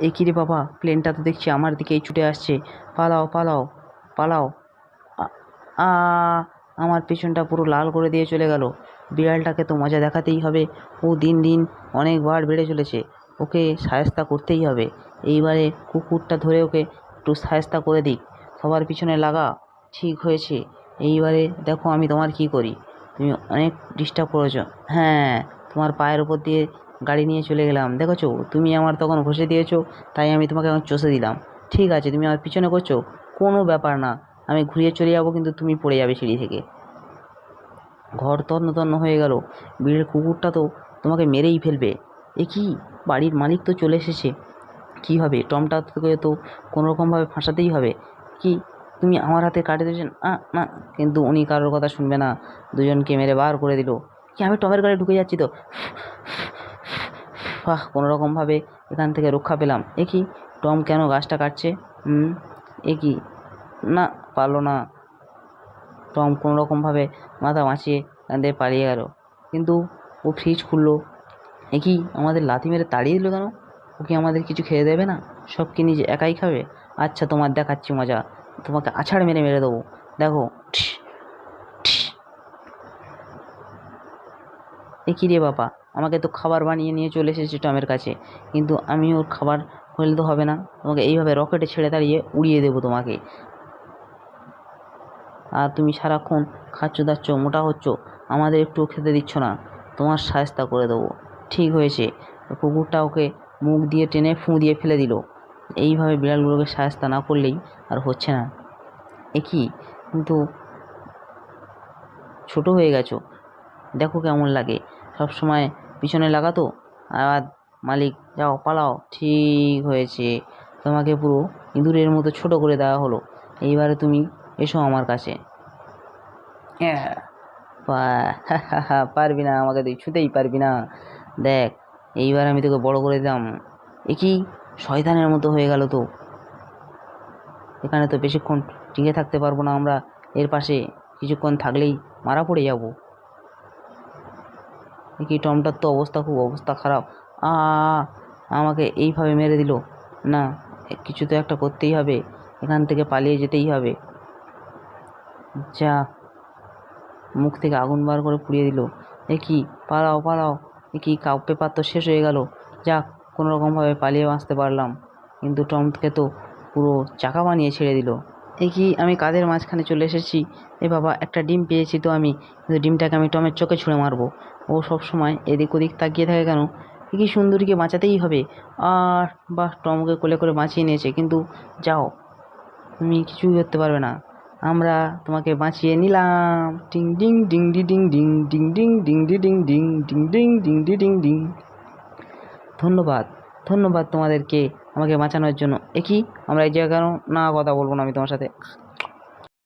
এ কী রে বাবা প্লেনটা তো দেখছি আমার দিকেই ছুটে আসছে। পালাও পালাও পালাও। আ আমার পেছনটা পুরো লাল করে দিয়ে চলে গেল। বিড়ালটাকে তো মজা দেখাতেই হবে। ও দিন দিন অনেকবার বেড়ে চলেছে। ওকে সায়স্তা করতেই হবে। এইবারে কুকুরটা ধরে ওকে একটু সায়স্তা করে দিক। সবার পিছনে লাগা ঠিক হয়েছে। এইবারে দেখো আমি তোমার কি করি। তুমি অনেক ডিস্টার্ব করেছ। হ্যাঁ তোমার পায়ের উপর দিয়ে গাড়ি নিয়ে চলে গেলাম। দেখেছ? তুমি আমার তখন ঘষে দিয়েছ, তাই আমি তোমাকে এখন চষে দিলাম। ঠিক আছে, তুমি আমার পিছনে করছ? কোনো ব্যাপার না। আমি ঘুরিয়ে চলে যাব, কিন্তু তুমি পড়ে যাবে সিঁড়ি থেকে। ঘর তন্ন তন্ন হয়ে গেল। বিড়ের কুকুরটা তো তোমাকে মেরেই ফেলবে। এ কি? বাড়ির মালিক তো চলে এসেছে। কী হবে? টমটা তোকে তো কোনো রকমভাবে ফাঁসাতেই হবে। কি? তুমি আমার হাতে কাটে দিয়েছেন? না। কিন্তু উনি কারোর কথা শুনবে না। দুজনকে মেরে বার করে দিল। কি, আমি টমের গাড়ি ঢুকে যাচ্ছি তো? বাহ কোনো রকমভাবে এখান থেকে রক্ষা পেলাম। এ কি? টম কেন গাছটা কাটছে? হুম, এ কি? না, পারল না। টম কোনো রকমভাবে মাথা বাঁচিয়ে এখান থেকে পালিয়ে গেল। কিন্তু ও ফ্রিজ খুললো। এ কি, আমাদের লাথি মেরে তাড়িয়ে দিল কেন? ও কি আমাদের কিছু খেয়ে দেবে না? সব কি নিজে একাই খাবে? আচ্ছা তোমার দেখাচ্ছি মজা। তোমাকে আছাড় মেরে মেরে দেবো। দেখো এ কী রে বাবা? আমাকে তো খাবার বানিয়ে নিয়ে চলে এসেছে টমের কাছে। কিন্তু আমি ওর খাবার হলে তো হবে না। তোমাকে এইভাবে রকেটে ছেড়ে দাঁড়িয়ে উড়িয়ে দেবো তোমাকে। আর তুমি সারাক্ষণ খাচ্ছ, দাচ্ছ, মোটা হচ্ছ, আমাদের একটু খেতে দিচ্ছ না। তোমার সায়স্তা করে দেবো। ঠিক হয়েছে। কুকুরটা ওকে মুখ দিয়ে টেনে ফুঁ দিয়ে ফেলে দিল। এইভাবে বিড়ালগুলোকে সায়স্তা না করলেই আর হচ্ছে না। এ কি? কিন্তু ছোট হয়ে গেছো। দেখো কেমন লাগে। সব সময় পিছনে লাগাতো আর মালিক যাও পালাও ঠিক হয়েছে। তোমাকে পুরো ইঁদুরের মতো ছোট করে দেওয়া হলো। এইবারে তুমি এসো আমার কাছে। হ্যাঁ পা- পারবি না আমাকে তুই ছুতেই পারবি না। দেখ এইবার আমি তোকে বড় করে দিলাম। একই শয়তানের মতো হয়ে গেল তো। এখানে তো বেশিক্ষণ টিকে থাকতে পারব না আমরা। এর পাশে কিছুক্ষণ থাকলেই মারা পড়ে যাব। কি টমটার তো অবস্থা, খুব অবস্থা খারাপ। আ, আমাকে এইভাবে মেরে দিল। না, কিছু তো একটা করতেই হবে, এখান থেকে পালিয়ে যেতেই হবে। যা, মুখ থেকে আগুন বার করে পুড়িয়ে দিল। এ কি পালাও পালাও। এ কি কাউ, পেপার তো শেষ হয়ে গেল। যাক কোনো রকমভাবে পালিয়ে বাঁচতে পারলাম। কিন্তু টমকে তো পুরো চাকা বানিয়ে ছেড়ে দিল। এ কি আমি কাদের মাঝখানে চলে এসেছি। এ বাবা, একটা ডিম পেয়েছি তো আমি। কিন্তু ডিমটাকে আমি টমের চোখে ছুঁড়ে মারবো। ও সব সময় এদিক ওদিক তাকিয়ে থাকে কেন কি সুন্দরীকে বাঁচাতেই হবে আর বাহ টমকে কোলে করে বাঁচিয়ে নিয়েছে কিন্তু যাও তুমি কিছুই করতে পারবে না আমরা তোমাকে বাঁচিয়ে নিলাম ডিং ডিং ডিং ডি ডিং ডিং ডিং ডিং ডিং ডি ডিং ডিং ডিং ডিং ডিং ডি ডিং ডিং ধন্যবাদ ধন্যবাদ তোমাদেরকে আমাকে বাঁচানোর জন্য একই আমরা এই জায়গায় না কথা বলব না আমি তোমার সাথে